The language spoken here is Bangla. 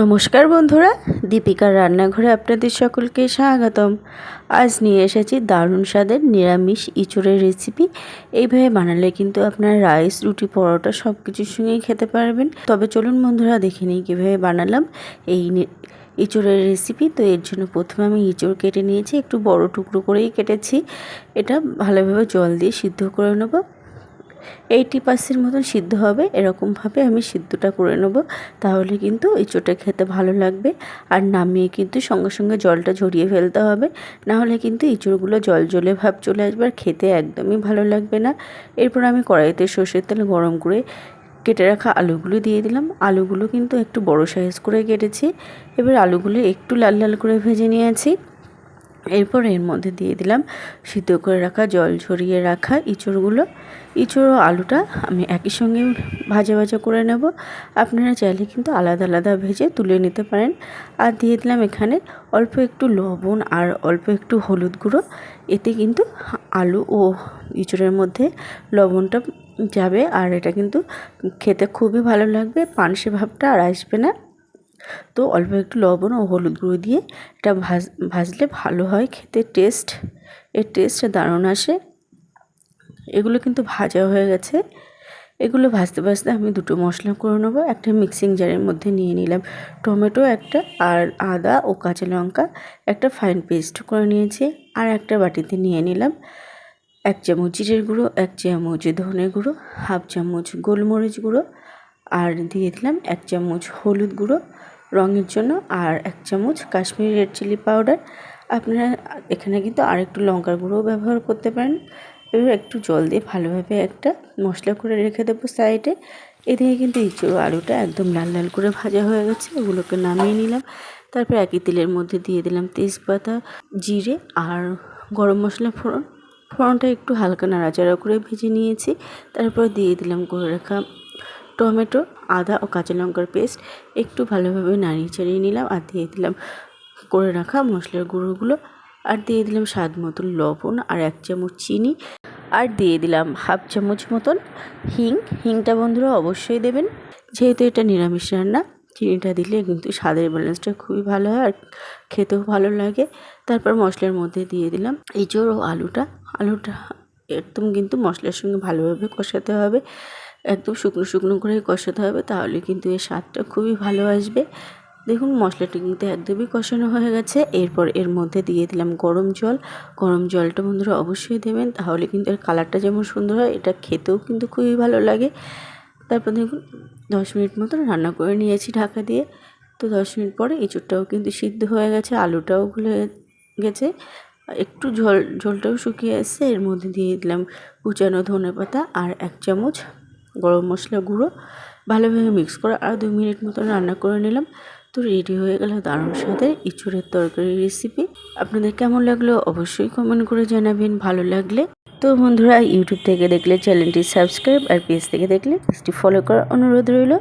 নমস্কার বন্ধুরা, দীপিকার রান্নাঘরে আপনাদের সকলকে স্বাগতম। আজ নিয়ে এসেছি দারুণ স্বাদের নিরামিষ ইঁচড়ের রেসিপি এইভাবে বানালে কিন্তু আপনার রাইস রুটি, পরোটা সব কিছুর সঙ্গেই খেতে পারবেন। তবে চলুন বন্ধুরা, দেখে নিই কীভাবে বানালাম এই ইঁচড়ের রেসিপি তো এর জন্য প্রথমে আমি ইঁচড় কেটে নিয়েছি, একটু বড় টুকরো করেই কেটেছি। এটা ভালোভাবে জল দিয়ে সিদ্ধ করে নেব। এইটি পার্সেন্ট মতন সিদ্ধ হবে, এরকমভাবে আমি সিদ্ধটা করে নেব। তাহলে কিন্তু ইঁচোটা খেতে ভালো লাগবে। আর নামিয়ে কিন্তু সঙ্গে সঙ্গে জলটা ঝরিয়ে ফেলতে হবে। না হলে কিন্তু ইঁচড়গুলো জল জলে ভাব চলে আসবে আর খেতে একদমই ভালো লাগবে না। এরপর আমি কড়াইতে সর্ষের তেল গরম করে কেটে রাখা আলুগুলো দিয়ে দিলাম। আলুগুলো কিন্তু একটু বড় সাইজ করে কেটেছি। এবার আলুগুলো একটু লাল লাল করে ভেজে নিয়েছি। এরপর এর মধ্যে দিয়ে দিলাম সিদ্ধ করে রাখা জল ঝরিয়ে রাখা ইঁচড়গুলো। ইঁচড় ও আলুটা আমি একই সঙ্গে ভাজা ভাজা করে নেব। আপনারা চাইলে কিন্তু আলাদা আলাদা ভেজে তুলে নিতে পারেন। আর দিয়ে দিলাম এখানে অল্প একটু লবণ আর অল্প একটু হলুদ গুঁড়ো। এতে কিন্তু আলু ও ইঁচড়ের মধ্যে লবণটা যাবে। আর এটা কিন্তু খেতে খুবই ভালো লাগবে। পানসে ভাবটা আর আসবে না। তো অল্প একটু লবণ ও হলুদ গুঁড়ো দিয়ে এটা ভাজ, ভাজলে ভালো হয় খেতে টেস্ট এর টেস্ট দারুণ আসে। এগুলো কিন্তু ভাজা হয়ে গেছে। এগুলো ভাজতে ভাজতে আমি দুটো মশলা করে নেব, একটা মিক্সিং জারের মধ্যে নিয়ে নিলাম। টমেটো একটা আর আদা ও কাঁচা লঙ্কা একটা ফাইন পেস্ট করে নিয়েছি আর একটা বাটিতে নিয়ে নিলাম। এক চামচ জিরের গুঁড়ো, এক চামচ ধনে গুঁড়ো, হাফ চামচ গোলমরিচ গুঁড়ো আর দিয়ে দিলাম এক চামচ হলুদ গুঁড়ো। রঙের জন্য আর এক চামচ কাশ্মীরি রেড চিলি পাউডার আপনারা এখানে কিন্তু আর একটু লঙ্কার গুঁড়োও ব্যবহার করতে পারেন। এবার একটু জল দিয়ে ভালোভাবে একটা মশলা করে রেখে দেবো সাইডে। এদিকে কিন্তু ইঁচড়ো আলুটা একদম লাল লাল করে ভাজা হয়ে গেছে, ওগুলোকে নামিয়ে নিলাম। তারপর একই তেলের মধ্যে দিয়ে দিলাম তেজপাতা, জিরে আর গরম মশলা ফোড়ন। ফোড়নটা একটু হালকা নাড়াচাড়া করে ভেজে নিয়েছি। তারপর দিয়ে দিলাম করে রাখা টমেটো, আদা ও কাঁচা লঙ্কার পেস্ট একটু ভালোভাবে নাড়িয়ে চাড়িয়ে নিলাম আর দিয়ে দিলাম করে রাখা মশলার গুঁড়োগুলো। আর দিয়ে দিলাম স্বাদ মতন লবণ আর এক চামচ চিনি। আর দিয়ে দিলাম হাফ চামচ মতন হিং। হিংটা বন্ধুরা অবশ্যই দেবেন। যেহেতু এটা নিরামিষ রান্না, চিনিটা দিলে কিন্তু স্বাদের ব্যালেন্সটা খুবই ভালো হয় আর খেতেও ভালো লাগে। তারপর মশলার মধ্যে দিয়ে দিলাম এঁচড় ও আলুটা। আলুটা একদম কিন্তু মশলার সঙ্গে ভালোভাবে কষাতে হবে। একদম শুকনো শুকনো করে কষাতে হবে, তাহলে কিন্তু এর স্বাদটা খুবই ভালো আসবে। দেখুন, মশলাটি কিন্তু একদমই কষানো হয়ে গেছে। এরপর এর মধ্যে দিয়ে দিলাম গরম জল। গরম জলটা বন্ধুরা অবশ্যই দেবেন, তাহলে কিন্তু এর কালারটা যেমন সুন্দর হয়, এটা খেতেও কিন্তু খুবই ভালো লাগে। তারপর দেখুন, দশ মিনিট মতো রান্না করে নিয়েছি ঢাকা দিয়ে। তো দশ মিনিট পরে এঁচুড়টাও কিন্তু সিদ্ধ হয়ে গেছে, আলুটাও গুলে গেছে। একটু ঝোল, ঝোলটাও শুকিয়ে এসছে। এর মধ্যে দিয়ে দিলাম কুচানো ধনে পাতা আর এক চামচ গরম মশলা গুঁড়ো, ভালোভাবে মিক্স করে আর দু মিনিট মতো রান্না করে নিলাম। তো রেডি হয়ে গেল দারুণ স্বাদের ইচুরের তরকারি রেসিপি আপনাদের কেমন লাগল অবশ্যই কমেন্ট করে জানাবেন, ভালো লাগলে। তো বন্ধুরা ইউটিউব থেকে দেখলে চ্যানেলটি সাবস্ক্রাইব আর পেজ থেকে দেখলে পেজটি ফলো করার অনুরোধ রইল।